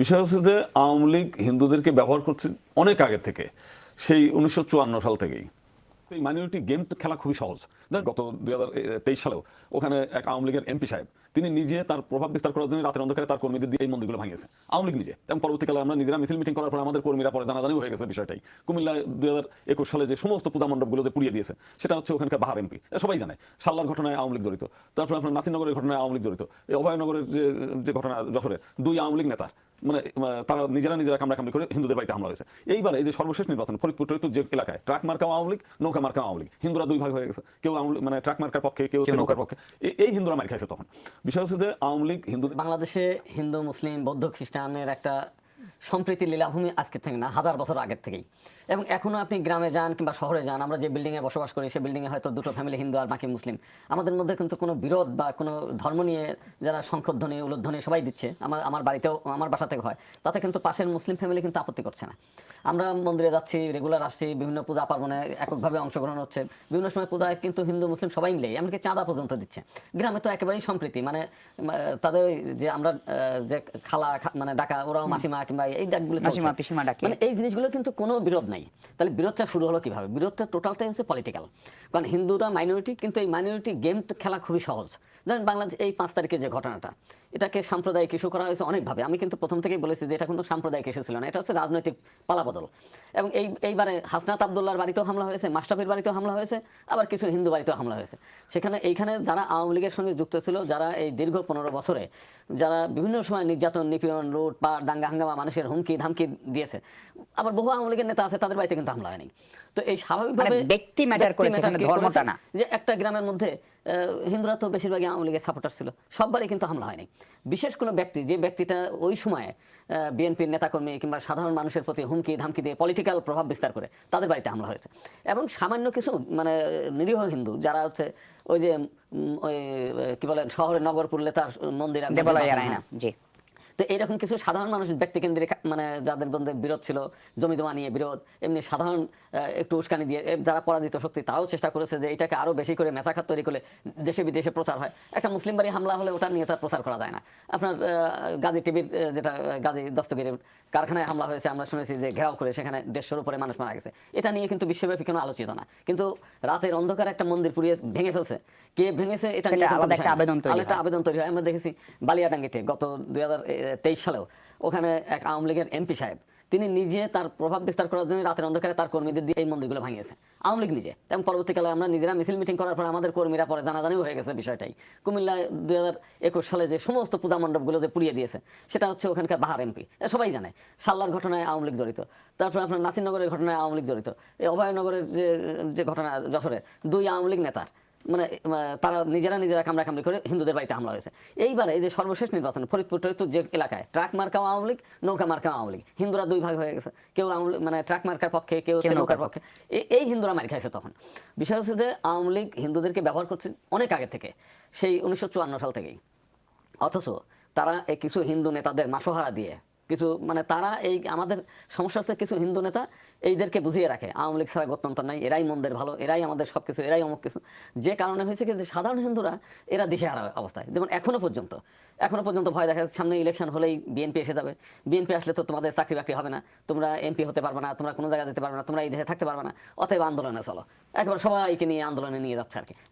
বিষয় হচ্ছে যে আওয়ামী লীগ হিন্দুদেরকে ব্যবহার করছে অনেক আগে থেকে, সেই উনিশশো চুয়ান্ন সাল থেকেই। এই মাইনরিটি গেম খেলা খুবই সহজ। গত দুই হাজার তেইশ সালেও ওখানে এক আওয়ামী লীগের এমপি সাহেব, তিনি নিজে তার প্রভাব বিস্তার করার জন্য রাতের অন্ধকারে তার কর্মীদের দিয়ে এই মন্দিরগুলো ভাঙিয়েছে। আওয়ামী লীগ নিজে। এবং পরবর্তীকালে আমরা নিজেরা মিছিল মিটিং করার পর আমাদের কর্মীরা পরে জানাজানি হয়ে গেছে বিষয়টাই। কুমিল্লায় দুই হাজার একুশ সালে যে সমস্ত পূজা মণ্ডপগুলো যে পুড়িয়ে দিয়েছে, সেটা হচ্ছে ওখানকার বাহার এমপি। সবাই জানে, সাল্লার ঘটনায় আওয়ামী লীগ জড়িত। তারপর আপনার নাসিরনগরের ঘটনায় আওয়ামী লীগ জড়িত। এই অভয়নগরের যে যে ঘটনা যশোরে দুই আওয়ামী লীগ নেতা মানে তারা নিজেরা নিজেরা কামড়াকামড়ি করে হিন্দুদের বাড়িতে হামলা হয়েছে। এইবারে এই যে সর্বশেষ নির্বাচন ফরিদপুর টরিদপুর যে এলাকায় ট্রাক মার্কা আওয়ামী লীগ নৌকা মার্কা আওয়ামী লীগ। হিন্দুরা দুই ভাগ হয়ে গেছে। কেউ আওয়ামী মানে ট্রাক মার্কার পক্ষে কেউ নৌকার পক্ষে। এই হিন্দুরা মার খাইছে তখন। বিষয় হচ্ছে যে আওয়ামী লীগ হিন্দু বাংলাদেশে হিন্দু মুসলিম বৌদ্ধ খ্রিস্টানের একটা সম্প্রীতি লীলাভূমি আজকের থেকে না হাজার বছর আগের থেকেই। এবং এখনও আপনি গ্রামে যান কিংবা শহরে যান আমরা যে বিল্ডিংয়ে বসবাস করি সেই বিল্ডিংয়ে হয়তো দুটো ফ্যামিলি হিন্দু আর বাকি মুসলিম। আমাদের মধ্যে কিন্তু কোনো বিরোধ বা কোনো ধর্ম নিয়ে যারা শঙ্খধ্বনি উলুধ্বনি সবাই দিচ্ছে আমার আমার বাড়িতেও আমার বাসা থেকে হয়। তাতে কিন্তু পাশের মুসলিম ফ্যামিলি কিন্তু আপত্তি করছে না। আমরা মন্দিরে যাচ্ছি রেগুলার আসছি বিভিন্ন পূজা পার্বণে এককভাবে অংশগ্রহণ হচ্ছে। বিভিন্ন সময় পূজায় কিন্তু হিন্দু মুসলিম সবাই মিলে এমনকি চাঁদা পর্যন্ত দিচ্ছে। গ্রামে তো একেবারেই সম্প্রীতি মানে তাদের যে আমরা যে খালা মানে ডাকা ওরাও মাসিমা এই ডাকগুলো। মাসিমা, পিসিমা ডাকে। মানে এই জিনিসগুলো কিন্তু কোনো বিরোধ নাই। তাহলে বিরোধটা শুরু হলো কীভাবে? বিরোধটা টোটালটাই হচ্ছে পলিটিক্যাল কারণ হিন্দুরা মাইনরিটি কিন্তু এই মাইনরিটি গেম খেলা খুবই সহজ। ধরেন বাংলাদেশ এই পাঁচ তারিখে যে ঘটনাটা এটাকে সাম্প্রদায়িক ইস্যু করা হয়েছে অনেকভাবে। আমি কিন্তু প্রথম থেকেই বলেছি যে এটা কিন্তু সাম্প্রদায়িক ইস্যু ছিল না। এটা হচ্ছে রাজনৈতিক পালাবদল। এবং এই এইবারে হাসনাত আবদুল্লার বাড়িতেও হামলা হয়েছে মাস্টাফির বাড়িতেও হামলা হয়েছে আবার কিছু হিন্দু বাড়িতেও হামলা হয়েছে। সেখানে এইখানে যারা আওয়ামী লীগের সঙ্গে যুক্ত ছিল যারা এই দীর্ঘ পনেরো বছরে যারা বিভিন্ন সময় নির্যাতন নিপীড়ন লুট পাট দাঙ্গা হাঙ্গামা মানুষের হুমকি ধামকি দিয়েছে। আবার বহু আওয়ামী লীগের নেতা আছে তাদের বাড়িতে কিন্তু হামলা হয়নি। তো এই স্বাভাবিকভাবে ব্যক্তি ব্যক্তি করেছে, এখানে ধর্মটা না। যে একটা গ্রামের মধ্যে হিন্দুরা তো বেশিরভাগই আওয়ামী লীগের সাপোর্টার ছিল সববারই কিন্তু হামলা হয়নি। বিশেষ কোনো ব্যক্তি যে ব্যক্তিটা ওই সময়ে বিএনপির নেতাকর্মী কিংবা সাধারণ মানুষের প্রতি হুমকি ধামকি দিয়ে পলিটিক্যাল প্রভাব বিস্তার করে তাদের বাড়িতে হামলা হয়েছে। এবং সামান্য কিছু মানে নিরীহ হিন্দু যারা হচ্ছে ওই যে ওই কি বলে শহরে নগর পুরলে তার মন্দির দেবালয় জি। তো এইরকম কিছু সাধারণ মানুষ ব্যক্তিকেন্দ্রিক মানে যাদের মধ্যে বিরোধ ছিল জমি জমা নিয়ে বিরোধ এমনি সাধারণ একটু উস্কানি দিয়ে যারা পরাজিত শক্তি তারাও চেষ্টা করেছে যে এটাকে আরও বেশি করে মেচাখাত তৈরি করে দেশে বিদেশে প্রচার হয়। একটা মুসলিম বাড়ি হামলা হলে ওটা নিয়ে তার প্রচার করা যায় না। আপনার গাজী টিভির যেটা গাজী দস্তগিরির কারখানায় হামলা হয়েছে আমরা শুনেছি যে ঘেরাও করে সেখানে দেড়শোর উপরে মানুষ মারা গেছে। এটা নিয়ে কিন্তু বিশ্বব্যাপী কোনো আলোচিত না। কিন্তু রাতের অন্ধকার একটা মন্দির পুড়িয়ে ভেঙে ফেলছে। কে ভেঙেছে এটা নিয়ে আলাদা একটা আবেদন তৈরি একটা হয়। আবেদন তৈরি হয়। আমরা দেখেছি বালিয়াডাঙ্গিতে গত দুই হাজার সালেও, ওখানে এক আওয়ামী লীগের এমপি সাহেব, তিনি নিজে তার প্রভাব বিস্তার করার জন্য রাতের অন্ধকারে তার কর্মীদের দিয়ে এই মন্দিরগুলো ভাঙিয়েছে আওয়ামী লীগ নিজে। এবং পরবর্তীকালে আমরা নিজেরা মিছিল মিটিং করার পর আমাদের কর্মীরা পরে জানাজানিও হয়ে গেছে বিষয়টাই। কুমিল্লায় দুই হাজার একুশ সালে যে সমস্ত পূজা মণ্ডপগুলো যে পুড়িয়ে দিয়েছে, সেটা হচ্ছে ওখানকার বাহার এমপি। সবাই জানে সাল্লার ঘটনায় আওয়ামী লীগ জড়িত। তারপর আপনার নাসিরনগরের ঘটনায় আওয়ামী লীগ জড়িত। এই অভয়নগরের যে যে ঘটনা যশোরে দুই আওয়ামী লীগ নেতার। মানে তারা নিজেরা নিজেরা কামড়া কামড়ি করে হিন্দুদের বাড়িতে হামলা হয়েছে। এইবারে এই যে সর্বশেষ নির্বাচন ফরিদপুর টরিদপুর যে এলাকায় ট্রাক মার্কা আওয়ামী লীগ নৌকা মার্কা আওয়ামী লীগ হিন্দুরা দুই ভাগ হয়ে গেছে। কেউ আওয়ামী মানে ট্রাক মার্কার পক্ষে কেউ নৌকার পক্ষে। এই হিন্দুরা মার খাইছে তখন। বিষয় হচ্ছে যে আওয়ামী লীগ হিন্দুদেরকে ব্যবহার করছে অনেক আগে থেকে সেই উনিশশো চুয়ান্ন সাল থেকেই। অথচ তারা এই কিছু হিন্দু নেতাদের মাসোহারা দিয়ে কিছু মানে তারা এই আমাদের সমস্যা হচ্ছে কিছু হিন্দু নেতা এইদেরকে বুঝিয়ে রাখে, আওয়ামী লীগ ছাড়া গত্যন্তর নাই, এরাই মন্দের ভালো, এরাই আমাদের সব কিছু এরাই অমুক কিছু। যে কারণে হয়েছে কি যে সাধারণ হিন্দুরা এরা দিশেহারা অবস্থায়। যেমন এখনও পর্যন্ত এখনও পর্যন্ত ভয় দেখা যাচ্ছে সামনে ইলেকশন হলেই বিএনপি এসে যাবে। বিএনপি আসলে তো তোমাদের চাকরি বাকরি হবে না, তোমরা এমপি হতে পারবে না, তোমরা কোনো জায়গায় যেতে পারবে না, তোমরা এই দেশে থাকতে পারবে না, অতএব আন্দোলনে চলো। একেবারে সবাইকে নিয়ে আন্দোলনে নিয়ে যাচ্ছে আর কি।